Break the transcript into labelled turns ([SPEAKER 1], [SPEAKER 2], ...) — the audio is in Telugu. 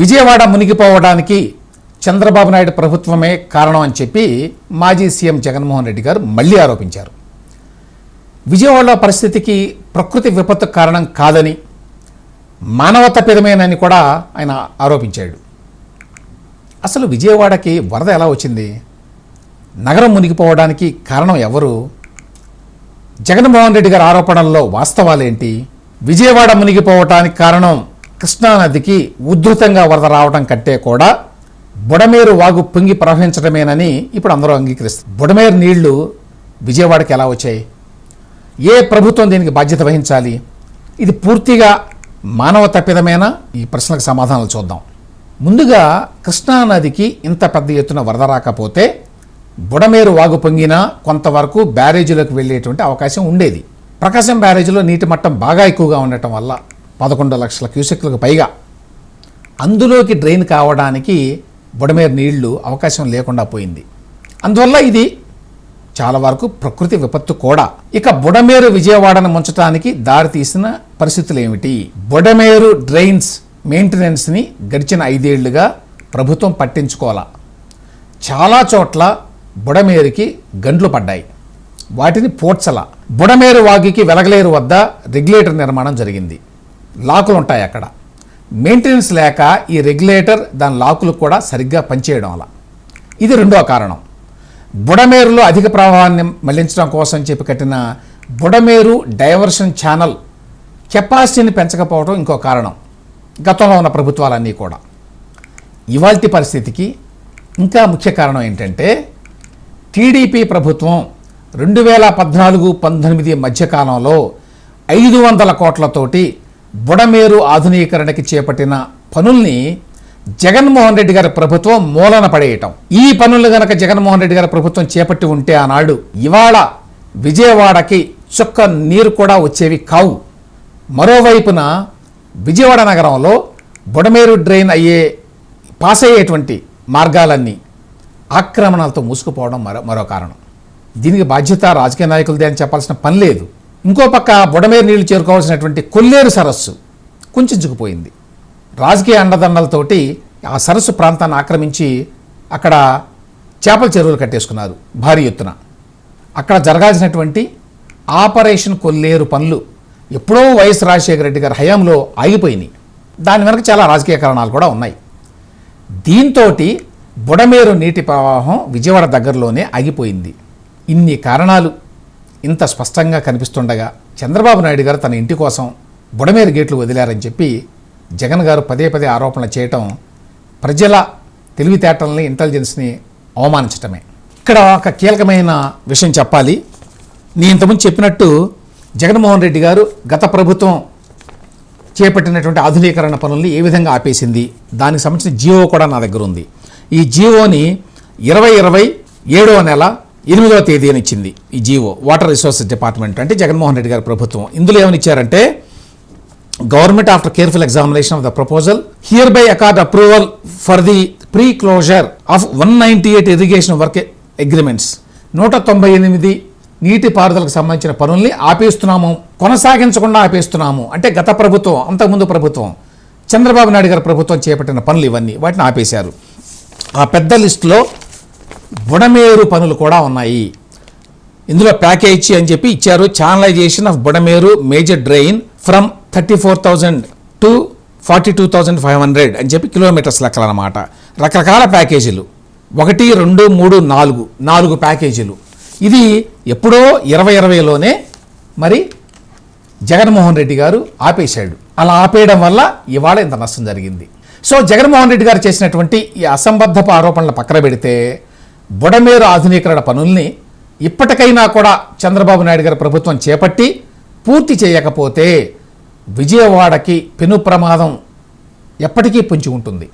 [SPEAKER 1] విజయవాడ మునిగిపోవడానికి చంద్రబాబు నాయుడు ప్రభుత్వమే కారణం అని చెప్పి మాజీ సీఎం జగన్మోహన్ రెడ్డి గారు మళ్ళీ ఆరోపించారు. విజయవాడలో పరిస్థితికి ప్రకృతి విపత్తు కారణం కాదని మానవత పిరమేనని కూడా ఆయన ఆరోపించాడు. అసలు విజయవాడకి వరద ఎలా వచ్చింది? నగరం మునిగిపోవడానికి కారణం ఎవరు? జగన్మోహన్ రెడ్డి గారి ఆరోపణల్లో వాస్తవాలేంటి? విజయవాడ మునిగిపోవటానికి కారణం కృష్ణానదికి ఉధృతంగా వరద రావడం కంటే కూడా బుడమేరు వాగు పొంగి ప్రవహించడమేనని ఇప్పుడు అందరూ అంగీకరిస్తారు. బుడమేరు నీళ్ళు విజయవాడకి ఎలా వచ్చాయి? ఏ ప్రభుత్వం దీనికి బాధ్యత వహించాలి? ఇది పూర్తిగా మానవ తప్పిదమేనా? ఈ ప్రశ్నకు సమాధానాలు చూద్దాం. ముందుగా కృష్ణానదికి ఇంత పెద్ద ఎత్తున వరద రాకపోతే బుడమేరు వాగు పొంగినా కొంతవరకు బ్యారేజీలోకి వెళ్ళేటువంటి అవకాశం ఉండేది. ప్రకాశం బ్యారేజీలో నీటి మట్టం బాగా ఎక్కువగా ఉండటం వల్ల పదకొండు లక్షల క్యూసెక్లకు పైగా. అందులోకి డ్రైన్ కావడానికి బుడమేరు నీళ్ళు అవకాశం లేకుండా పోయింది. అందువల్ల ఇది చాలా వరకు ప్రకృతి విపత్తు కూడా. ఇక బుడమేరు విజయవాడను ముంచడానికి దారితీసిన పరిస్థితులు ఏమిటి బుడమేరు డ్రైన్స్ మెయింటెనెన్స్ని గడిచిన ఐదేళ్ళుగా ప్రభుత్వం పట్టించుకోవాలా చాలా చోట్ల బుడమేరుకి గండ్లు పడ్డాయి. వాటిని పోడ్చల. బుడమేరు వాగికి వెలగలేరు వద్ద రెగ్యులేటర్ నిర్మాణం జరిగింది. లాకులు ఉంటాయి అక్కడ. మెయింటెనెన్స్ లేక ఈ రెగ్యులేటర్ దాని లాకులు కూడా సరిగ్గా పనిచేయడం అలా ఇది రెండో కారణం. బుడమేరులో అధిక ప్రవాహాన్ని మళ్ళించడం కోసం చెప్పి కట్టిన బుడమేరు డైవర్షన్ ఛానల్ కెపాసిటీని పెంచకపోవడం ఇంకో కారణం. గతంలో ఉన్న ప్రభుత్వాలన్నీ కూడా. ఇవాల్టి పరిస్థితికి ఇంకా ముఖ్య కారణం ఏంటంటే టీడీపీ ప్రభుత్వం రెండు వేల పద్నాలుగు పంతొమ్మిది మధ్యకాలంలో ఐదు వందల కోట్లతోటి బుడమేరు ఆధునీకరణకి చేపట్టిన పనుల్ని జగన్మోహన్ రెడ్డి గారి ప్రభుత్వం మూలన పడేయటం. ఈ పనులు గనక జగన్మోహన్ రెడ్డి గారి ప్రభుత్వం చేపట్టి ఉంటే ఆనాడు ఇవాళ విజయవాడకి చుక్క నీరు కూడా వచ్చేవి కావు. మరోవైపున విజయవాడ నగరంలో బుడమేరు డ్రైన్ అయ్యే పాస్ అయ్యేటువంటి మార్గాలన్నీ ఆక్రమణలతో మూసుకుపోవడం మరో మరో కారణం. దీనికి బాధ్యత రాజకీయ నాయకులదే అని చెప్పాల్సిన పని లేదు. ఇంకో పక్క బుడమేరు నీళ్ళు చేరుకోవాల్సినటువంటి కొల్లేరు సరస్సు కుంచుకుపోయింది. రాజకీయ అండదండలతోటి ఆ సరస్సు ప్రాంతాన్ని ఆక్రమించి అక్కడ చేపల చెరువులు కట్టేసుకున్నారు భారీ ఎత్తున. అక్కడ జరగాల్సినటువంటి ఆపరేషన్ కొల్లేరు పనులు ఎప్పుడో వైఎస్ రాజశేఖర రెడ్డి గారి హయాంలో ఆగిపోయినాయి. దాని వెనక చాలా రాజకీయ కారణాలు కూడా ఉన్నాయి. దీంతో బుడమేరు నీటి ప్రవాహం విజయవాడ దగ్గరలోనే ఆగిపోయింది. ఇన్ని కారణాలు ఇంత స్పష్టంగా కనిపిస్తుండగా చంద్రబాబు నాయుడు గారు తన ఇంటి కోసం బుడమేరు గేట్లు వదిలారని చెప్పి జగన్ గారు పదే పదే ఆరోపణలు చేయటం ప్రజల తెలివితేటల్ని ఇంటెలిజెన్స్ని అవమానించటమే. ఇక్కడ ఒక కీలకమైన విషయం చెప్పాలి. నేను ఇంతకుముందు చెప్పినట్టు జగన్మోహన్ రెడ్డి గారు గత ప్రభుత్వం చేపట్టినటువంటి ఆధునీకరణ పనుల్ని ఏ విధంగా ఆపేసింది? దానికి సంబంధించిన జియో కూడా నా దగ్గర ఉంది. ఈ జియోని ఇరవై ఇరవై ఏడవ నెల ఎనిమిదవ తేదీని ఇచ్చింది ఈ జీవో వాటర్ రిసోర్సెస్ డిపార్ట్మెంట్ అంటే జగన్మోహన్ రెడ్డి గారి ప్రభుత్వం. ఇందులో ఏమనిచ్చారంటే government after careful examination of the proposal hereby accord approval for the pre closure of one ninety eight irrigation work agreements నూట తొంభై ఎనిమిది నీటి పారుదలకు సంబంధించిన పనుల్ని ఆపేస్తున్నాము కొనసాగించకుండా ఆపేస్తున్నాము. అంటే గత ప్రభుత్వం అంతకుముందు ప్రభుత్వం చంద్రబాబు నాయుడు గారి ప్రభుత్వం చేపట్టిన పనులు ఇవన్నీ వాటిని ఆపేశారు. ఆ పెద్ద లిస్టులో బుడమేరు పనులు కూడా ఉన్నాయి. ఇందులో ప్యాకేజ్ అని చెప్పి ఇచ్చారు. Channelisation of Budameru major drain from thirty four thousand to forty two thousand five hundred అని చెప్పి కిలోమీటర్స్ లెక్కలు అనమాట రకరకాల ప్యాకేజీలు. ఒకటి రెండు మూడు నాలుగు నాలుగు ప్యాకేజీలు. ఇది ఎప్పుడో ఇరవై ఇరవైలోనే మరి జగన్మోహన్ రెడ్డి గారు ఆపేశాడు. అలా ఆపేయడం వల్ల ఇవాళ ఇంత నష్టం జరిగింది. సో జగన్మోహన్ రెడ్డి గారు చేసినటువంటి ఈ అసంబద్ధపు ఆరోపణలు పక్కన పెడితే బుడమేరు ఆధునీకరణ పనుల్ని ఇప్పటికైనా కూడా చంద్రబాబు నాయుడు గారి ప్రభుత్వం చేపట్టి పూర్తి చేయకపోతే విజయవాడకి పెను ప్రమాదం ఎప్పటికీ పొంచి ఉంటుంది